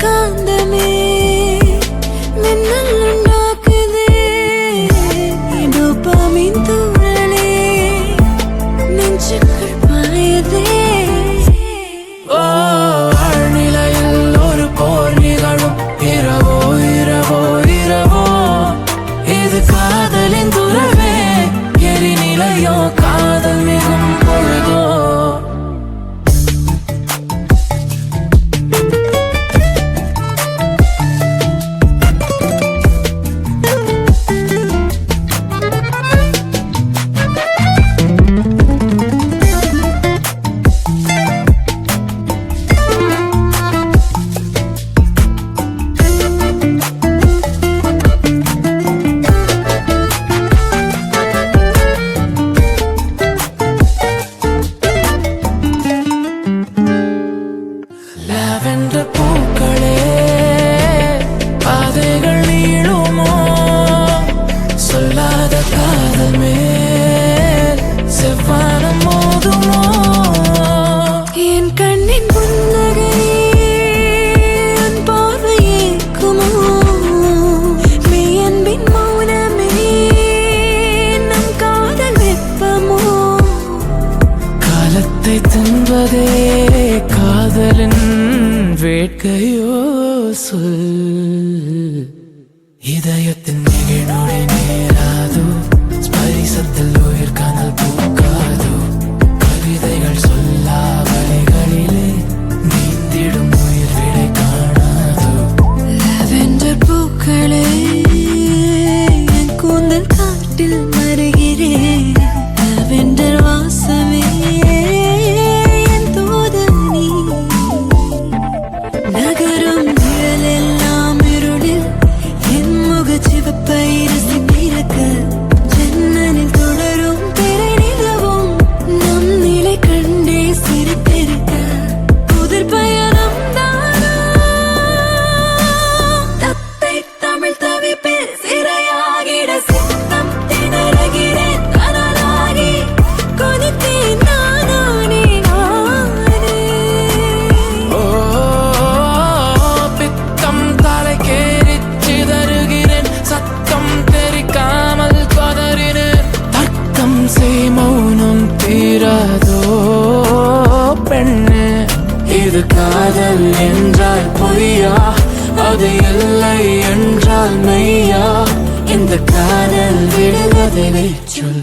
更。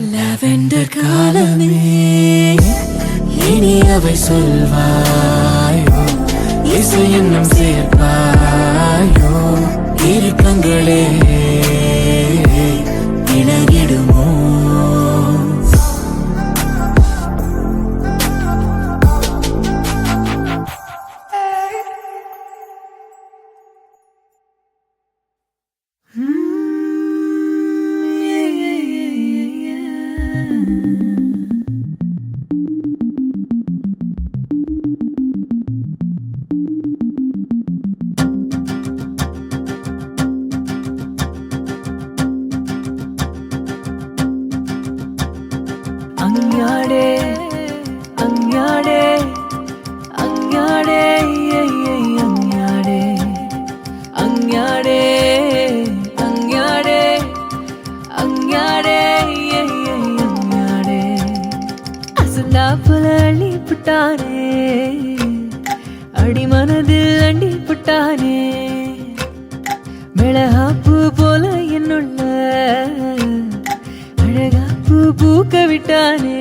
லவெண்டர் காலமே இனி அவை சொல்வாயோ? இசை என்னும் சேர்ப்பாயோ? இருக்கங்களே புட்டானே அடிமனதில் அண்டி புட்டானே மிளகாப்பு போல என்னுள்ள அழகாப்பு பூக்க விட்டானே.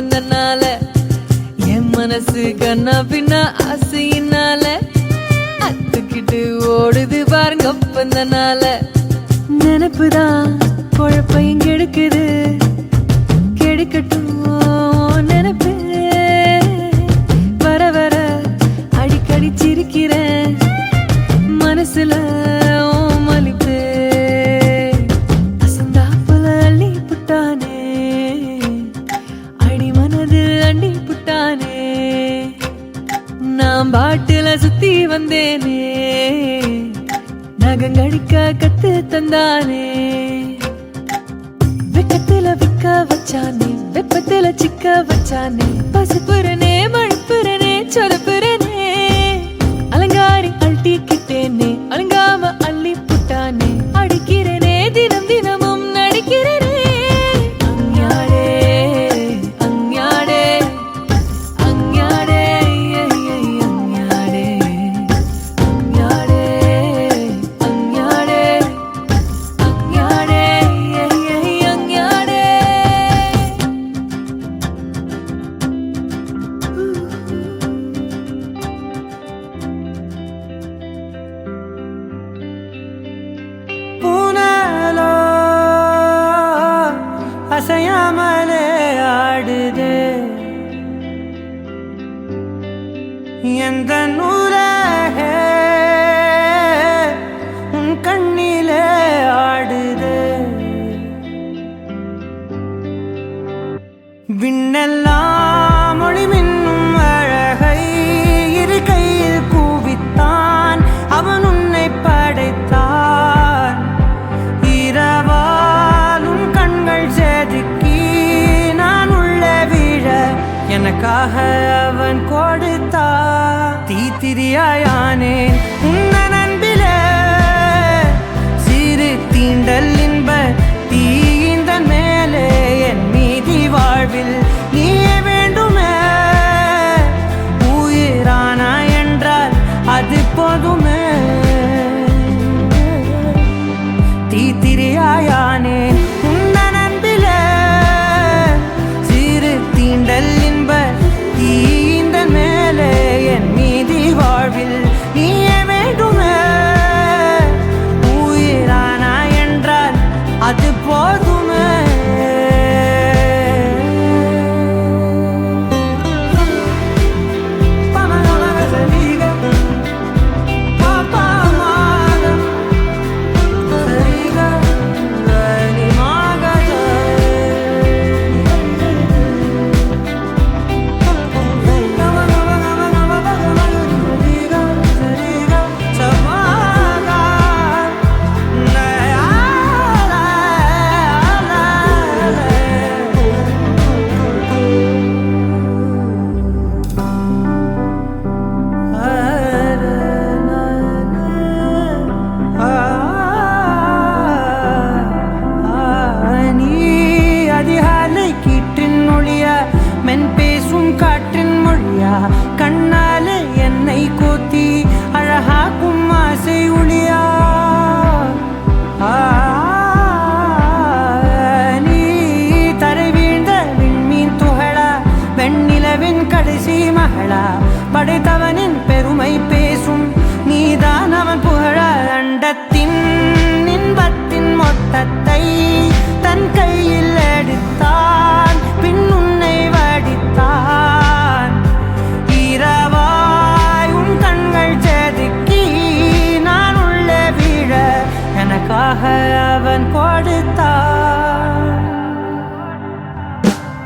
வந்தனால என் மனசு கண்ணா பின்ன ஆசையினால அத்துக்கிட்டு ஓடுது பாருங்க வந்தனால. நினப்புதான் குழப்பையும் கெடுக்குது. கெடுக்கட்டும் நினைப்பு. வர வர அடிக்கடி சிரிக்கிறேன். மனசுல சுத்தி நகங்கடிக்க கத்து தந்தானே. வெக்கத்துல விக்க வச்சானே வெப்பத்துல சிக்க வச்சானே பசுப்புறனே மழுப்புறனே சொதப்புறனே அழுக்கி நான் உள்ளே வீழ எனக்காக அவன் கொடுத்தா. தீத்திரியாயானேன்